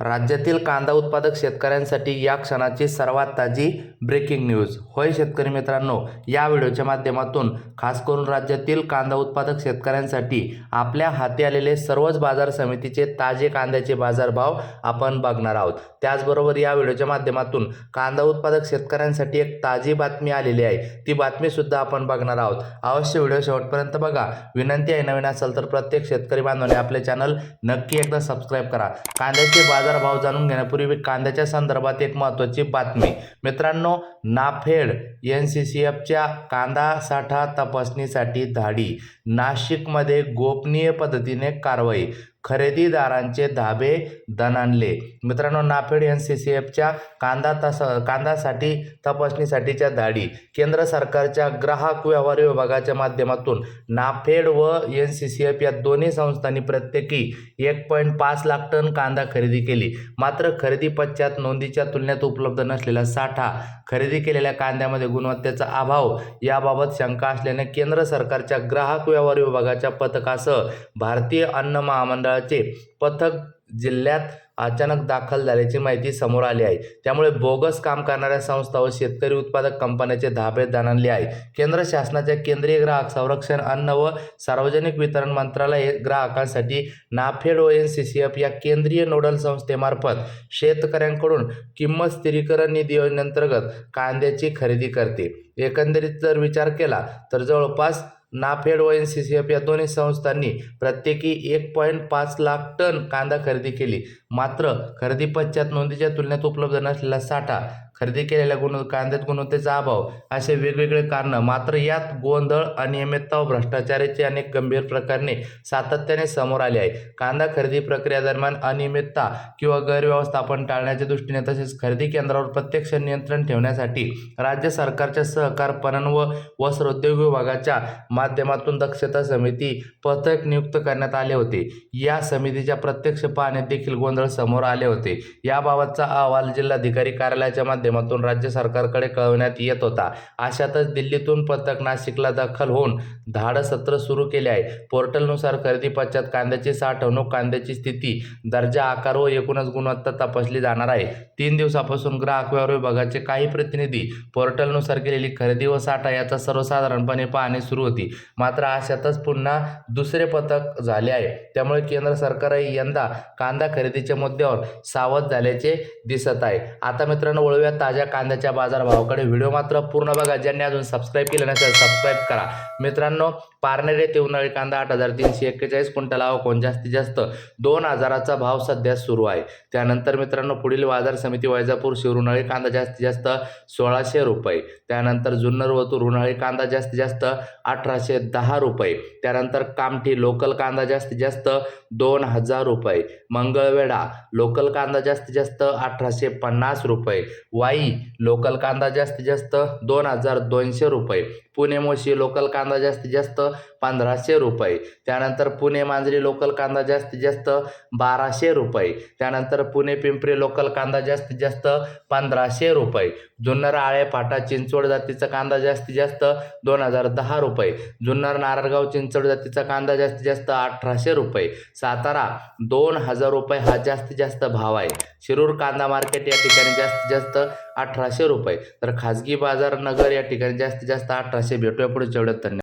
राज्यातील कांदा उत्पादक शेतकऱ्यांसाठी या क्षणाची सर्वात ताजी ब्रेकिंग न्यूज होय शेतकरी मित्रांनो या व्हिडिओच्या माध्यमातून खास करून राज्यातील कांदा उत्पादक शेतकऱ्यांसाठी आपल्या हाती आलेले सर्वच बाजार समितीचे ताजे कांद्याचे बाजारभाव आपण बघणार आहोत. त्याचबरोबर या व्हिडिओच्या माध्यमातून कांदा उत्पादक शेतकऱ्यांसाठी एक ताजी बातमी आलेली आहे. ती बातमीसुद्धा आपण बघणार आहोत. अवश्य व्हिडिओ शेवटपर्यंत बघा. विनंती आहे नवीन असेल तर प्रत्येक शेतकरी बांधवाने आपले चॅनल नक्की एकदा सबस्क्राईब करा. कांद्याचे बाजारभाव जाणून घेण्यापूर्वी कांद्याच्या संदर्भात एक महत्त्वाची बातमी. मित्रांनो नाफेड एन सी सी एफच्या कांदा साठा तपासणीसाठी धाडी. नाशिकमध्ये गोपनीय पद्धतीने कारवाई. खरेदीदारांचे धाबे दणाणले. मित्रांनो नाफेड एन सी सी एफच्या कांदा तस कांदासाठी तपासणीसाठीच्या धाडी. केंद्र सरकारच्या ग्राहक व्यवहार विभागाच्या माध्यमातून नाफेड व एन सी सी एफ या दोन्ही संस्थांनी प्रत्येकी एक पॉईंट पाच लाख टन कांदा खरेदी केली. मात्र खरेदी पश्चात नोंदीच्या तुलनेत उपलब्ध नसलेला साठा खरेदी केलेल्या कांद्यामध्ये गुणवत्तेचा अभाव याबाबत शंका असल्याने केंद्र सरकारच्या ग्राहक व्यवहार विभागाच्या पथकासह भारतीय अन्न महामंडळाचे पथक जिल्ह्यात अचानक दाखल झाल्याची माहिती समोर आली आहे. त्यामुळे बोगस काम करणाऱ्या संस्था व शेतकरी उत्पादक कंपन्याचे धाबे दणले आहे केंद्र शासनाच्या केंद्रीय ग्राहक संरक्षण अन्न व सार्वजनिक वितरण मंत्रालय हे ग्राहकांसाठी नाफेड व एन सी सी एफ या केंद्रीय नोडल संस्थेमार्फत शेतकऱ्यांकडून किंमत स्थिरीकरण निधी योजनेअंतर्गत कांद्याची खरेदी करते. एकंदरीत जर विचार केला तर जवळपास नाफेड व एन सी सी एफ या दोन्ही संस्थांनी प्रत्येकी एक पॉईंट पाच लाख टन कांदा खरेदी केली. मात्र खरेदी पश्चात नोंदीच्या तुलनेत उपलब्ध नसलेला साठा खरेदी केलेल्या गुण कांद्यात गुणवत्तेचा अभाव असे वेगवेगळे कारणं. मात्र यात गोंधळ अनियमितता व भ्रष्टाचाराचे अनेक गंभीर प्रकरणे सातत्याने समोर आले आहे कांदा खरेदी प्रक्रियेदरम्यान अनियमितता किंवा गैरव्यवस्थापन टाळण्याच्या दृष्टीने तसेच खरेदी केंद्रावर प्रत्यक्ष नियंत्रण ठेवण्यासाठी राज्य सरकारच्या सहकार पणन व वस्त्रोद्योग विभागाच्या माध्यमातून दक्षता समिती पथक नियुक्त करण्यात आले होते. या समितीच्या प्रत्यक्ष पाहण्यात देखील गोंधळ समोर आले होते. याबाबतचा अहवाल जिल्हाधिकारी कार्यालयाच्या माध्यमातून माध्यमातून राज्य सरकारकडे कळवण्यात येत होता. अशातच दिल्लीतून पथक नाशिकला दाखल होऊन धाड सत्र सुरू केले आहे. पोर्टलनुसार खरेदी पश्चात कांद्याची साठवणूक कांद्याची स्थिती दर्जा आकार व एकूणच गुणवत्ता तपासली जाणार आहे. तीन दिवसापासून ग्राहक व्यवहार विभागाचे काही प्रतिनिधी पोर्टलनुसार केलेली खरेदी व साठा याचा सर्वसाधारणपणे पाहणी सुरू होती. मात्र अशातच पुन्हा दुसरे पथक झाले आहे. त्यामुळे केंद्र सरकारही यंदा कांदा खरेदीच्या मुद्द्यावर सावध झाल्याचे दिसत आहे. आता मित्रांनो वळूयात ताज्या कांद्याच्या बाजारभावाकडे व्हिडिओ मात्र पूर्ण बघा. ज्यांनी अजून सबस्क्राईब केलं नसेल सबस्क्राईब करा. मित्रांनो पारनेर येथे उन्हाळी कांदा आठ हजार तीनशे एक्केचाळीस क्विंटल कोण जास्तीत जास्त? दोन हजाराचा भाव सध्या सुरू आहे. त्यानंतर मित्रांनो पुढील बाजार समिती वैजापूर शिव उन्हाळी कांदा जास्तीत जास्त सोळाशे रुपये. त्यानंतर जुन्नर वतूर उन्हाळी कांदा जास्तीत जास्त अठराशे दहा रुपये. त्यानंतर कामठी लोकल कांदा जास्तीत जास्त दोन हजार रुपये. मंगळवेढा लोकल कांदा जास्तीत जास्त अठराशे पन्नास रुपये. बाई लोकल कांदा जास्तीत जास्त दोन हजार दोनशे रुपये. पुणे मोशी लोकल कांदा जास्तीत जास्त पंधराशे रुपये. त्यानंतर पुणे मांजरी लोकल कांदा जास्तीत जास्त बाराशे रुपये. त्यानंतर पुणे पिंपरी लोकल कांदा जास्तीत जास्त पंधराशे रुपये. जुन्नर आळे फाटा चिंचवड जातीचा कांदा जास्तीत जास्त दोन हजार दहा रुपये. जुन्नर नारळगाव चिंचवड जातीचा कांदा जास्तीत जास्त अठराशे रुपये. सातारा दोन हजार रुपये हा जास्तीत जास्त भाव आहे. शिरूर कांदा मार्केट या ठिकाणी जास्तीत जास्त अठराशे रुपये. तर खाजगी बाजार नगर या ठिकाणी जास्तीत जास्त अठराशे भेटूया. पुढे जेवढ्यात धन्यवाद.